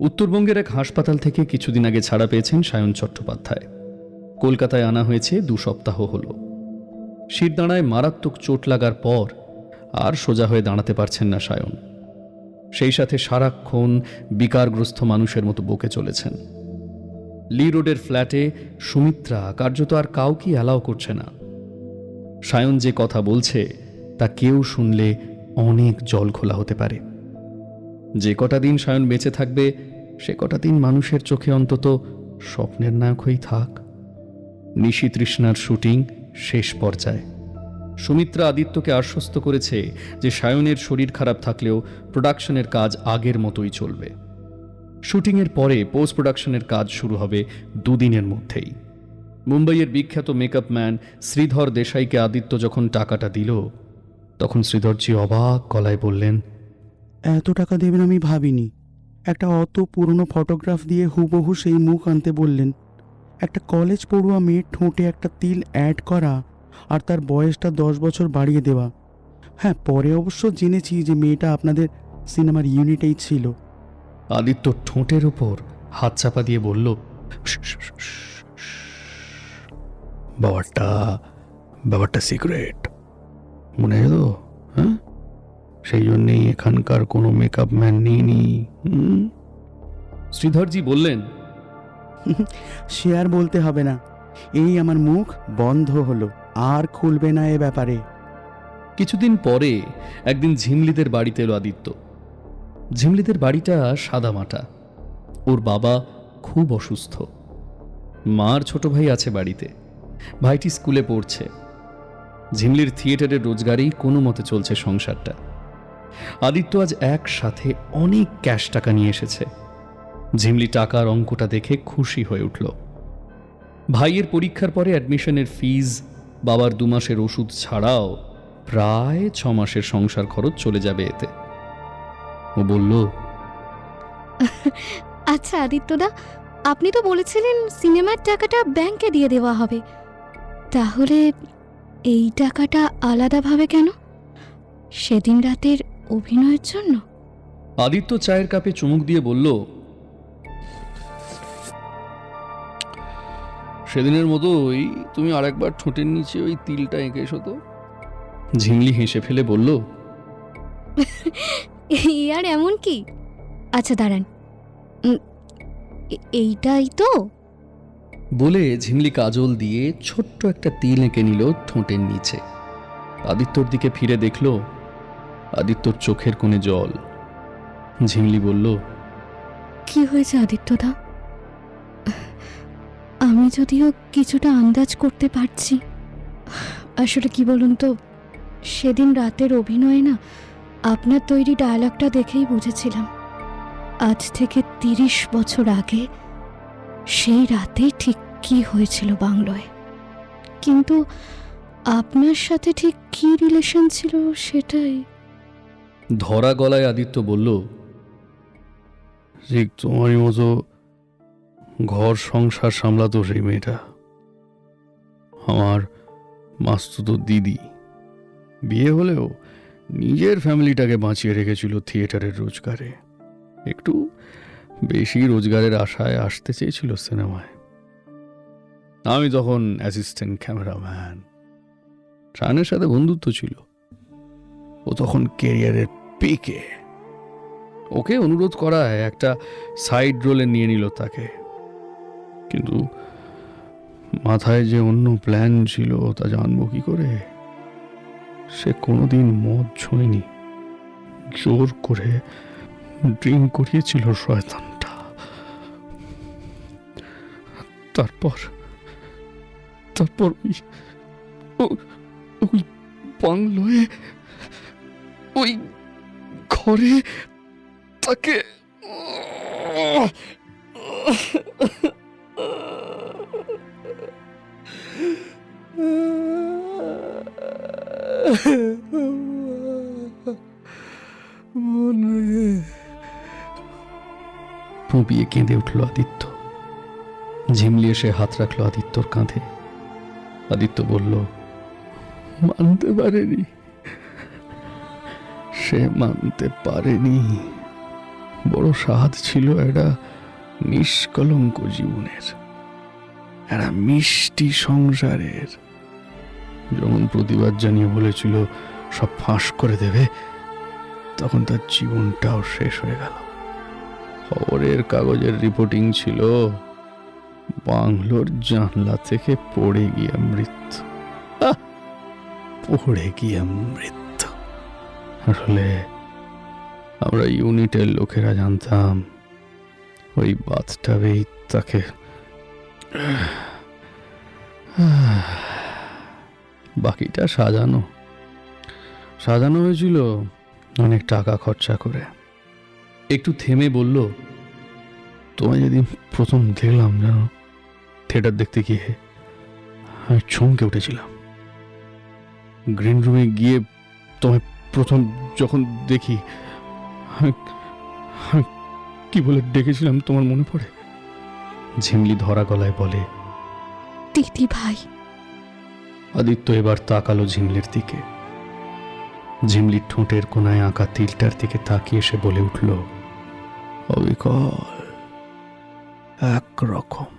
উত্তরবঙ্গের এক হাসপাতাল থেকে কিছুদিন আগে ছাড়া পেয়েছেন সায়ন চট্টোপাধ্যায়। কলকাতায় আনা হয়েছে দু সপ্তাহ হল। শিরদাঁড়ায় মারাত্মক চোট লাগার পর আর সোজা হয়ে দাঁড়াতে পারছেন না সায়ন। সেই সাথে সারাক্ষণ বিকারগ্রস্ত মানুষের মতো বকে চলেছেন। লি রোডের ফ্ল্যাটে সুমিত্রা কার্যত আর কাউকে অ্যালাও করছে না। সায়ন যে কথা বলছে তা কেউ শুনলে অনেক জল খোলা হতে পারে। যে কটা দিন সায়ন বেঁচে থাকবে, সে কটা দিন মানুষের চোখে অন্তত স্বপ্নের নায়ক হয়েই থাক। নিশি তৃষ্ণার শুটিং শেষ পর্যায়ে। সুমিত্রা আদিত্যকে আশ্বস্ত করেছে যে সায়নের শরীর খারাপ থাকলেও প্রোডাকশনের কাজ আগের মতোই চলবে। শুটিংয়ের পরে পোস্ট প্রোডাকশনের কাজ শুরু হবে দুদিনের মধ্যেই। মুম্বাইয়ের বিখ্যাত মেকআপ ম্যান শ্রীধর দেশাইকে আদিত্য যখন টাকাটা দিল, তখন শ্রীধরজি অবাক গলায় বললেন এত টাকা দেবেন আমি ভাবিনি। একটা অত পুরনো ফটোগ্রাফ দিয়ে হুবহু সেই মুখ আনতে বললেন, একটা কলেজ পড়ুয়া মেয়ের ঠোঁটে একটা তিল অ্যাড করা আর তার বয়সটা দশ বছর বাড়িয়ে দেওয়া। হ্যাঁ পরে অবশ্য জেনেছি যে মেয়েটা আপনাদের সিনেমার ইউনিটেই ছিল। আদিত্য ঠোঁটের ওপর হাত চাপা দিয়ে বলল ব্যাপারটা ব্যাপারটা সিক্রেট মনে হ্যাঁ? সেই জন্যেই এখানকার কোনো মেকআপ ম্যান নেইনি হুম? শ্রীধরজি বললেন সে আর বলতে হবে না। এই আমার মুখ বন্ধ হলো আর খুলবে না এ ব্যাপারে। কিছুদিন পরে একদিন ঝিমলিদের বাড়িতে এলো আদিত্য। ঝিমলিদের বাড়িটা সাদামাটা ওর বাবা খুব অসুস্থ। মার ছোট ভাই আছে বাড়িতে। ভাইটি স্কুলে পড়ছে। ঝিমলির থিয়েটারের রোজগারেই কোনো মতে চলছে সংসারটা। আদিত্য আজ একসাথে অনেক ক্যাশ টাকা নিয়ে এসেছে। ঝিমলি টাকার অঙ্কটা দেখে খুশি হয়ে উঠল। ভাইয়ের পরীক্ষার পরে অ্যাডমিশনের ফিজ, বাবার দু মাসের ওষুধ ছাড়াও প্রায় ছ মাসের সংসার খরচ চলে যাবে এতে। ও বলল আচ্ছা আদিত্যদা, আপনি তো বলেছিলেন সিনেমার টাকাটা ব্যাংকে দিয়ে দেওয়া হবে। তাহলে এই টাকাটা আলাদাভাবে কেন? সেদিন রাতের অভিনয়ের জন্য? আদিত্য চায়ের কাপে চুমুক দিয়ে বলল সেদিনের মতোই তুমি আরেকবার ঠোঁটের নিচে ওই তিলটা এঁকে এসো তো। ঝিমলি হেসে ফেলে বলল আর এমন কি? আচ্ছা দাঁড়ান। এইটাই তো? বলে ঝিমলি কাজল দিয়ে ছোট্ট একটা তিল এঁকে নিল ঠোঁটের নিচে। আদিত্যর দিকে ফিরে দেখল আদিত্যর চোখের কোণে জল। ঝিমলি বলল, কি হয়েছে আদিত্যদা? আমি যদিও কিছুটা আন্দাজ করতে পারছি। আসলে কি বলুন তো, সেদিন রাতের অভিনয়ে না আপনার তৈরি ডায়লগটা দেখেই বুঝেছিলাম। আজ থেকে তিরিশ বছর আগে সেই রাতে ঠিক কি হয়েছিল বাংলোয়। কিন্তু আপনার সাথে ঠিক কি রিলেশন ছিল সেটাই ধরা গলায় আদিত্য বলল ঠিক তোমারই মতো ঘর সংসার সামলাতো সেই মেয়েটা। আমার মাস্তুতো দিদি। বিয়ে হলেও নিজের ফ্যামিলিটাকে বাঁচিয়ে রেখেছিল থিয়েটারের রোজগারে। একটু বেশি রোজগারের আশায় আসতে চেয়েছিল সিনেমায়। আমি তখন অ্যাসিস্ট্যান্ট ক্যামেরাম্যান। ট্রানের সাথে বন্ধুত্ব ছিল। ও তখন কেরিয়ারের পিকে। ওকে অনুরোধ করায় একটা সাইড রোলে নিয়ে নিল তাকে। কিন্তু মাথায় যে অন্য প্ল্যান ছিল, তা জানব কি করে? সে কোনোদিন মদ ছুঁয়নি। জোর করে ড্রিঙ্ক করিয়েছিল শয়তানটা। তারপর তারপর ওই ওই বাংলোয়, ওই ঘরে তাকে পুপিয়ে কেঁদে উঠল আদিত্য। ঝিমলিয়ে সে হাত রাখল আদিত্যর কাঁধে। আদিত্য বলল, মানতে পারেনি। সে মানতে পারেনি। বড় স্বাদ ছিল একটা নিষ্কলঙ্ক জীবনের, একটা মিষ্টি সংসারের। যখন প্রতিবাদ জানিয়ে বলেছিল, সব ফাঁস করে দেবে, তখন তার জীবনটাও শেষ হয়ে গেল। খবরের কাগজের রিপোর্টিং ছিল, বাংলোর জানলা থেকে পড়ে গিয়ে মৃত্যু! পড়ে গিয়ে মৃত্যু। আসলে আমরা ইউনিটের লোকেরা জানতাম ওই বাথটাবেই তাকে বাকিটা সাজানো। সাজানো হয়েছিল অনেক টাকা খরচা করে। একটু থেমে বলল, তোমায় যেদিন প্রথম দেখলাম জানো, থিয়েটার দেখতে গিয়ে আমি চমকে উঠেছিলাম। গ্রিন রুমে গিয়ে তোমায় প্রথম যখন দেখি কি বলে ডেকেছিলাম তোমার মনে পড়ে? ঝিমলি ধরা গলায় বলে দিদি ভাই। আদিত্য এবার তাকালো ঝিমলির দিকে। ঝিমলির ঠোঁটের কোনায় আঁকা তিলটার দিকে তাকিয়ে সে বলে উঠল অবিকল একরকম।